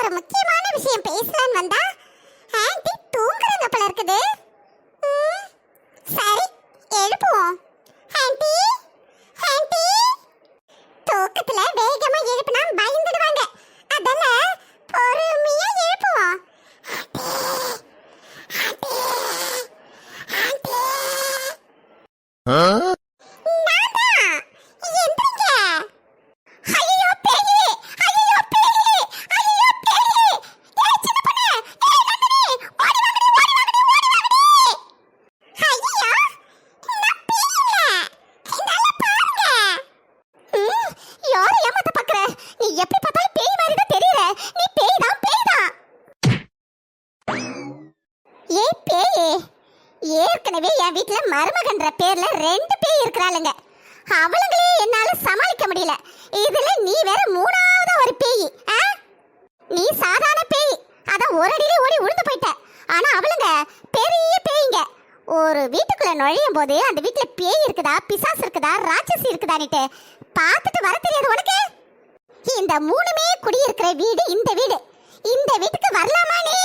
ஒரு முக்கியமான விஷயம் பேசலாம்னு வந்தா ஆன்ட்டி தூங்குறாங்க போல இருக்குது. சரி எழுப்புவோம். ஆன்ட்டி ஆன்ட்டி தூக்கத்துல வேகமா எழுப்புனா பயந்துடுவாங்க. அதனால பொறுமையா எழுப்புவோம். Aunty, aunty, aunty. நான்தான். எந்திரிங்க. ஐயையோ, பேயி! ஐயையோ, பேயி! ஐயையோ, பேயி! ஏய், சின்ன பொண்ணு! ஏய், நந்தினி! ஓடி வாங்கடி, ஓடி வாங்கடி, ஓடி வாங்கடி! ஐயையோ, நான் பேயில்ல. நல்லா பாருங்க. ம், யாரை ஏமாத்த பார்க்கற? நீ எப்படி பார்த்தாலும் பேய் மாதிரி தான் தெரியற. நீ பேய் தான், பேய் தான். ஏய், பேயி! ஏற்கனவே என் வீட்ல மருமகன்ற பேர்ல ரெண்டு பேய் இருக்கிறாளுங்க. அவளுங்களே என்னால சமாளிக்க முடியல. இதுல நீ வேற மூணாவது ஒரு பேய் ஆ? நீ சாதாரண பேய். அதான் ஒரு அடியிலே ஓடி உழுந்து போயிட்ட. ஆனா அவளுங்க பெரிய பேய்ங்க. ஒரு வீட்டுக்குள்ள நுழையும் போது அந்த வீட்டுல பேய் இருக்குதா பிசாசு இருக்குதா ராட்சசி இருக்குதான்னுட்டு பார்த்துட்டு வர தெரியாது உனக்கு? இந்த மூணுமே குடியிருக்கிற வீடு இந்த வீடு. இந்த வீட்டுக்கு வரலாமா நீ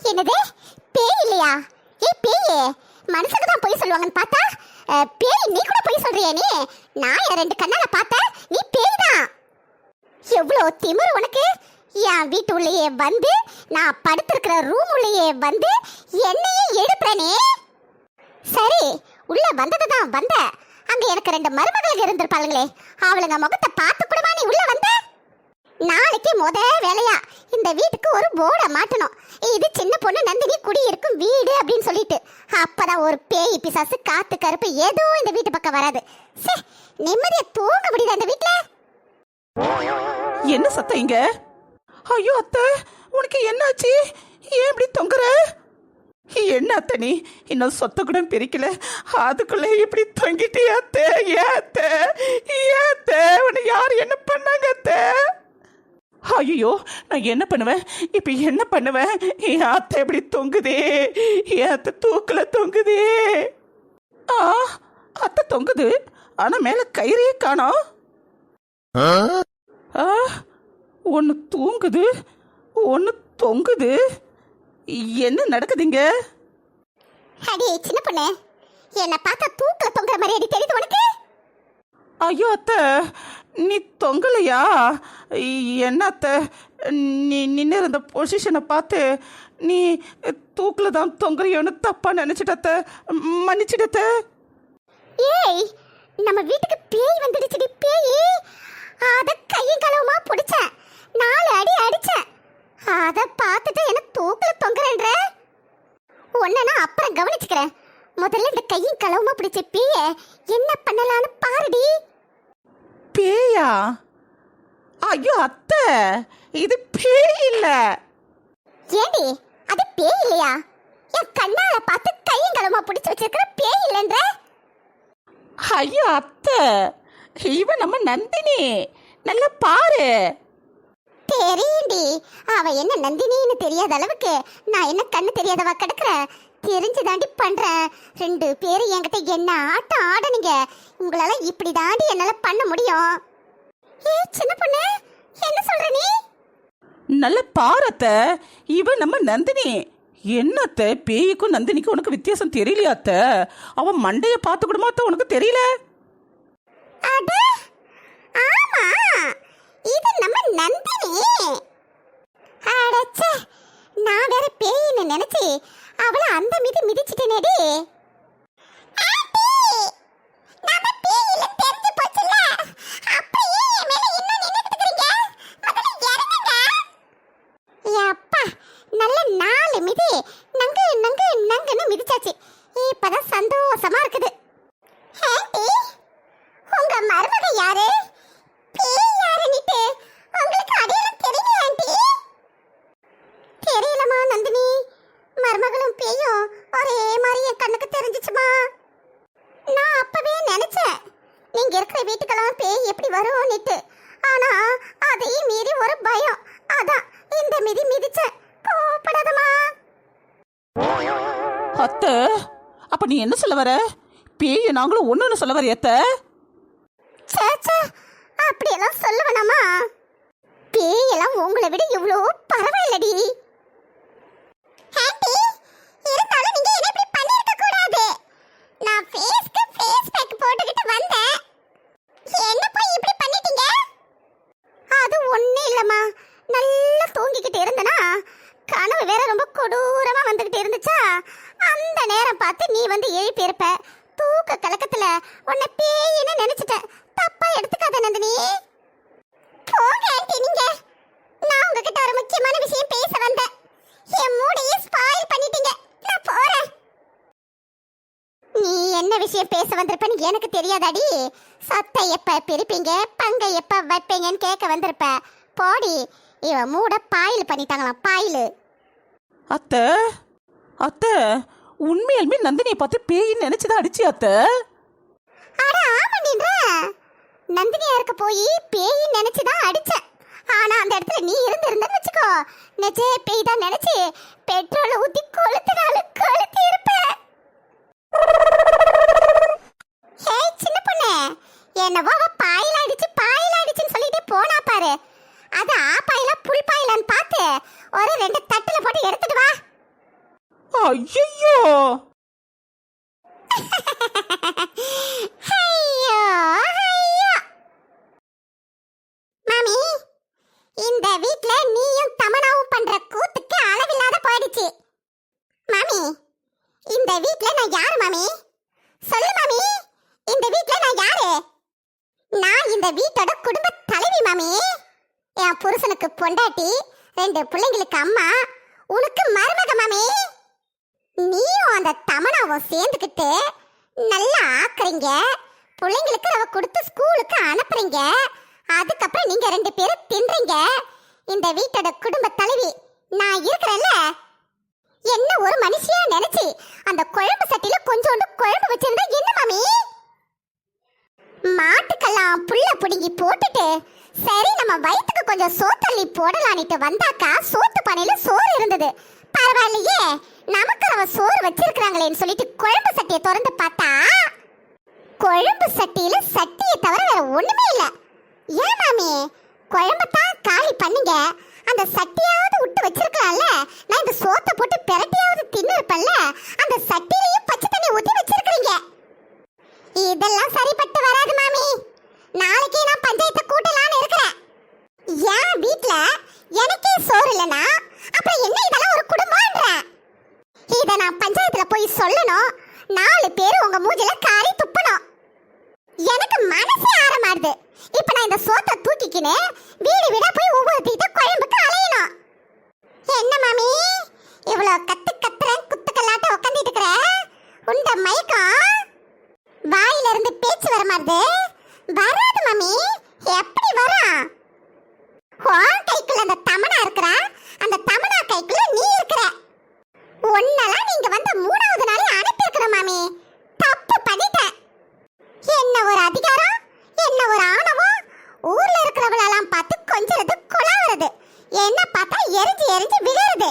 என்னது பேய் இல்லையா ஏ பேயே மனுஷங்க தான் பொய் சொல்லுவாங்கன்னு பார்த்தா அஹ், பேய் நீ கூட பொய் சொல்றியா நீ? நான் ரெண்டு கண்ணால பார்த்தேன். நீ பேய் தான் எவ்வளோ திமிரு உனக்கு? என் வீட்டு உள்ளேயே வந்து நான் படுத்திருக்கிற ரூம் உள்ளேயே வந்து என்னையே எழுப்புறனே சரி உள்ள வந்தது தான் வந்த. அங்க எனக்கு ரெண்டு மருமகளுக்கு இருந்திருப்பாளுங்களே. அவளுங்க முகத்தை பார்த்து கூடவா நீ உள்ள வந்த? நாளைக்கு முத வேலையா? இந்த வீட்டுக்கு ஒரு போர்டை மாட்டணும். இது சின்ன பொண்ணு நந்தினி குடியிருக்கும் வீடு அப்படின்னு சொல்லிட்டு அப்பதான் ஒரு பேய் பிசாசு காத்து கருப்பு ஏதோ இந்த வீட்டு பக்கம் வராது. நிம்மதியா தூங்க முடியுது அந்த வீட்ல? என்ன சத்தம் இங்க? ஐயோ அத்தை உனக்கு என்னாச்சு? ஏன் இப்படி தொங்குற? என்ன அத்தை நீ? இன்னும் சொத்த கூட பிரிக்கல. அதுக்குள்ள இப்படி தொங்கிட்டே அத்தை ஏன் அத்தை? ஏன் அத்தை? உன்னை யார் என்ன பண்ணாங்க அத்தை? ஐயோ நான் என்ன பண்ணுவேன்? இப்போ என்ன பண்ணுவேன்? என் அத்தை எப்படி தொங்குதே? என் அத்தை தூக்கல தொங்குதே? ஆ அத்தை தொங்குது. ஆனா மேல கயிறே காணோம் ஆ? ஒன்று தூங்குது ஒன்று தொங்குது. என்ன நடக்குதுங்க? அடி சின்ன பொண்ணு. என்ன பார்த்தா தூக்கல தொங்குற மாதிரி அடி தெரியுது உனக்கு? ஐயோ அத்தை நீ தொங்கலையா? என்ன அத்தை நீ நின்று இருந்த பொசிஷனை பார்த்து நீ தூக்கில் தான் தொங்குறியோன்னு தப்பாக நினச்சிட்டத்த? மன்னிச்சிடத்த? ஏய் நம்ம வீட்டுக்கு பேய் வந்துடுச்சுடி பேய். அத கையும் களவுமா பிடிச்சேன் நாலு அடி அடிச்சேன் அத பார்த்துட்டு என்ன தூக்கல தொங்குறேன்ற? உன்னை நான் அப்புறம் கவனிச்சுக்கிறேன். முதல்ல இந்த கையும் களவுமா பிடிச்ச பேய என்ன பண்ணலாம்னு பாருடி. பேயா? ஐயோ அத்தை. இது பேய் இல்லை. ஏண்டி அது பேய் இல்லையா? என் கண்ணால பார்த்து கையும் களவுமா பிடிச்சு வச்சிருக்கிற பேய் இல்லைன்ற? ஐயோ அத்தை. இவன் நம்ம நந்தினி. நல்லா பாரு. தெரியும்டி. அவ என்ன நந்தினின்னு தெரியாத அளவுக்கு நான் என்ன கண்ணு தெரியாதவா கிடக்குறேன் தெரிஞ்சு தாண்டி பண்றேன் ரெண்டு பேரும் என்கிட்ட என்ன ஆட்டம் ஆடனீங்க உங்களால இப்படி தாண்டி என்னால பண்ண முடியும். ஏ சின்ன பொண்ணு என்ன சொல்ற நீ? நல்ல பாரத்த இவன் நம்ம நந்தினி. என்னத்த பேய்க்கும் நந்தினிக்கும் உனக்கு வித்தியாசம் தெரியலையாத்த? அவன் மண்டைய பார்த்து கூடமாத்த உனக்கு தெரியல? ஆமா இது நம்ம நந்தினி. அடச்சே நான் வேற பேயின்னு நினைச்சு அவளை அந்த மீது மிதிச்சிட்டேனேடி ஆண்டி, நம்ம பேயில தெரிஞ்சு போச்சுல்ல. அப்புறம் ஏன் என் மேல இன்னும் நின்னுக்கிட்டு இருக்கீங்க? முதல்ல இறங்குங்க. யப்பா, நல்ல நாலு மிதி நங்கு நங்கு நங்குன்னு மிதிச்சாச்சு இப்பதான் சந்தோஷமா இருக்குது ஆண்டி உங்க மருமக யாரு பேய் யாருன்னுட்டு உங்களுக்கு அடையாளம் தெரியல ஆண்டி தெரியலமா நந்தினி மருமகளும் பேயும் ஒரே மாதிரி என் கண்ணுக்கு தெரிஞ்சிச்சுமா நான் அப்பவே நினைச்சேன் நீங்க இருக்கிற வீட்டுக்கெல்லாம் பேய் எப்படி வரும்னுட்டு ஆனா அதையும் மீறி ஒரு பயம் அதான் இந்த மிதி மிதிச்சேன் கோபப்படாதமா அத்த அப்ப நீ என்ன சொல்ல வர? பேய நாங்களும் ஒன்றுன்னு சொல்ல வரைய அத்தை. ச்சே அப்படியெல்லாம் சொல்ல வேணாமா? பேயெல்லாம் உங்களை விட எவ்வளோ பரவாயில்லடி ஆண்டி இருந்தாலும் நீங்க என்ன இப்படி பண்ணிருக்க கூடாது நான் ஃபேஸ்க்கு ஃபேஸ் பேக் போட்டுக்கிட்டு வந்தேன் என்ன போய் இப்படி பண்ணிட்டீங்க அது ஒண்ணே இல்லம்மா நல்லா தூங்கிக்கிட்டு இருந்தனா கனவு வேற ரொம்ப கொடூரமா வந்துகிட்டு இருந்துச்சா அந்த நேரம் பார்த்து நீ வந்து எழுப்பி இருப்ப தூக்க கலக்கத்துல உன்னை பேயின்னு நினைச்சிட்ட தப்பா எடுத்துக்காத நந்தினி. போங்க ஆண்டி நீங்க. நான் உங்ககிட்ட ஒரு முக்கியமான விஷயம் பேச வந்தேன். என் மூடையை ஸ்பாயில் பண்ணிட்டீங்க. நான் போறேன். நீ என்ன விஷயம் பேச வந்திருப்பேன்னு எனக்கு தெரியாதாடி. சத்தை எப்ப பிரிப்பீங்க பங்கை எப்ப வைப்பீங்கன்னு கேட்க வந்திருப்ப. போடி இவ மூட பாயில் பண்ணிட்டாங்களாம் பாயில். அத்தை அத்தை உண்மையாலுமே நந்தினியை பார்த்து பேயின்னு நினைச்சுதான் அடிச்சு அத்தை. அட ஆமாண்டின்ற நந்தினியா இருக்க போய் பேய் நினைச்சுதான் அடிச்சேன் ஆனா அந்த இடத்துல நீ இருந்திருந்தன்னு வச்சுக்கோ. நெஜே பேய் தான் நினைச்சு பெட்ரோல் ஊத்தி கொளுத்தினாலும் கொளுத்தி இருப்ப. ஹே சின்ன பொண்ணு என்னவோ அவ பாயில அடிச்சு பாயில அடிச்சுன்னு சொல்லிட்டு போனா பாரு. அது ஆ பாயில புல் பாயிலான்னு பார்த்து ஒரு ரெண்டு தட்டுல போட்டு எடுத்துட்டு வா. ஐயோ ஐயோ மாமி இந்த வீட்ல நீயும் தமனாவும் பண்ற கூத்துக்கு அளவில்லாத போயிடுச்சு. மாமி இந்த வீட்ல நான் யாரு மாமி? சொல்லு மாமி இந்த வீட்ல நான் யாரு? நான் இந்த வீட்டோட குடும்ப தலைவி மாமி. என் புருஷனுக்கு பொண்டாட்டி ரெண்டு பிள்ளைங்களுக்கு அம்மா உனக்கு மருமக மாமி. நீயும் அந்த தமனாவும் சேர்ந்துக்கிட்டு நல்லா ஆக்குறீங்க. பிள்ளைங்களுக்கு அவ கொடுத்து ஸ்கூலுக்கு அனுப்புறீங்க. அதுக்கப்புறம் நீங்க ரெண்டு பேரும் தின்றீங்க. இந்த வீட்டோட குடும்ப தலைவி நான் இருக்கிறேன்ல. என்ன ஒரு மனுஷியா நினைச்சு அந்த குழம்பு சட்டில கொஞ்சோண்டு குழம்பு வச்சிருந்தா என்ன மாமி? மாட்டுக்கெல்லாம் புள்ள புடுங்கி போட்டுட்டு சரி நம்ம வயிற்றுக்கு கொஞ்சம் சோத்தள்ளி போடலான்ட்டு வந்தாக்கா சோத்து பானையில சோறு இருந்தது. பரவாயில்லையே நமக்கு அவ சோறு வச்சிருக்கிறாங்களேன்னு சொல்லிட்டு குழம்பு சட்டியை திறந்து பார்த்தா குழம்பு சட்டியில சட்டியை தவிர வேற ஒண்ணுமே இல்லை. ஏன் மாமி? குழம்பத்தான் காலி பண்ணுங்க. அந்த சட்டியாவது விட்டு வச்சிருக்கலாம்ல? நான் இந்த சோத்தை போட்டு பெரட்டியாவது தின்னு இருப்பேன்ல அந்த சட்டிலையும் பச்சை தண்ணி ஊற்றி வச்சிருக்கீங்க இதெல்லாம் சரிப்பட்டு வராது மாமி. நாளைக்கே நான் பஞ்சாயத்தை கூட்டலாம்னு இருக்கிறேன். ஏன் வீட்ல? எனக்கே சோறு இல்லனா அப்புறம் என்ன இதெல்லாம் ஒரு குடும்பம்ன்ற? இதை நான் பஞ்சாயத்துல போய் சொல்லணும். நாலு பேர் உங்க மூஞ்சில காரி துப்பணும். எனக்கு மனசே ஆரமாடுது. இப்ப நான் இந்த சோத்தை தூக்கிக்கின்னு வீடு வீடா போய் ஒவ்வொரு ஒவ்வொருத்திட்ட குழம்புக்கு அலையணும். என்ன மாமி? இவ்வளோ கத்து கத்துற குத்துக்கல்லாட்ட உட்காந்துட்டு இருக்கிற உண்ட மயக்கம்? வாயில இருந்து பேச்சு வர மாதிரி வராது மாமி. எப்படி வரும்? உன் கைக்குள்ள அந்த தமனா இருக்கிறா அந்த தமனா கைக்குள்ள நீ இருக்கிற. ஒன்னெல்லாம் நீங்க வந்து மூணாவது நாளே அனுப்பியிருக்கணும் மாமி தப்பு பண்ணிட்டேன் என்ன ஒரு அதிகாரம் என்ன ஒரு ஆணவம் ஊர்ல இருக்கிறவளெல்லாம் பார்த்து கொஞ்சிறது குழாவுறது என்ன பார்த்தா எரிஞ்சு எரிஞ்சு விழுறது.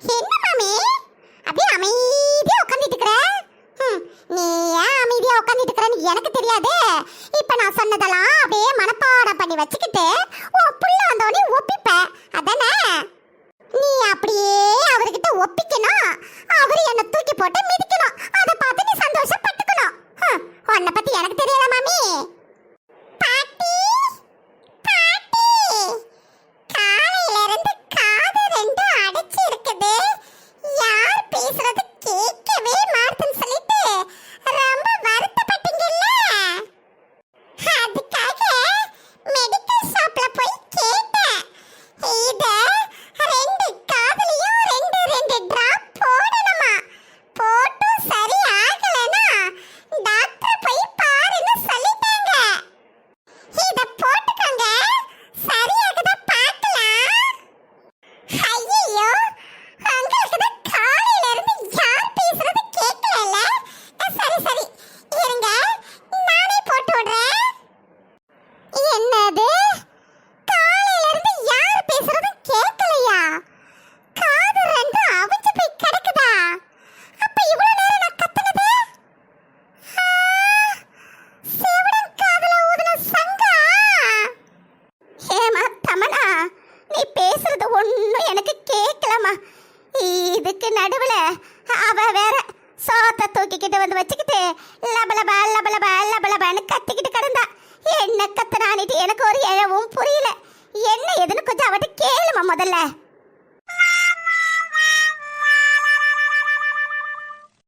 என்ன மாமி? அப்படியே அமைதியா உட்காந்துட்டு இருக்கிற நீ ஏன் அமைதியா உட்காந்துட்டு இருக்கிறன்னு எனக்கு தெரியாது. இப்ப நான் சொன்னதெல்லாம் அப்படியே மனப்பாடம் பண்ணி வச்சுக்கிட்டு உன் புள்ள வந்தோடனே ஒப்பிப்ப. அதானே? நீ அப்படியே அவர்கிட்ட ஒப்பிக்கணும். அவரு என்ன தூக்கி போட்டு மிதி அதை பார்த்து நீ சந்தோஷப்பட்டுக்கணும் ஹம், உன்னை பத்தி எனக்கு தெரியல மாமி பாட்டி பாட்டி காலையில இருந்து காது ரெண்டும் அடைச்சு இருக்குது யார் பேசுறது கேட்கவே மாட்டுன்னு சொல்லிட்டு ரொம்ப வருத்தப்பட்டீங்கல்ல அதுக்காக மெடிக்கல் ஷாப்ல போய் கேட்டேன் இத ரெண்டு காதுலயும் ரெண்டு ரெண்டு டிராப் போடணுமா போட்டு நீ பேசுறது ஒன்றும் எனக்கு ஆமா. இதுக்கு நடுவுல அவ வேற சோத்த தூக்கிக்கிட்டு வந்து வச்சுக்கிட்டு லபலபா லபலபா லபலபான்னு கத்திக்கிட்டு கிடந்தா. என்ன கத்துனானிட்டு எனக்கு ஒரு இழவும் புரியல. என்ன எதுன்னு கொஞ்சம் அவட்ட கேளுமா முதல்ல.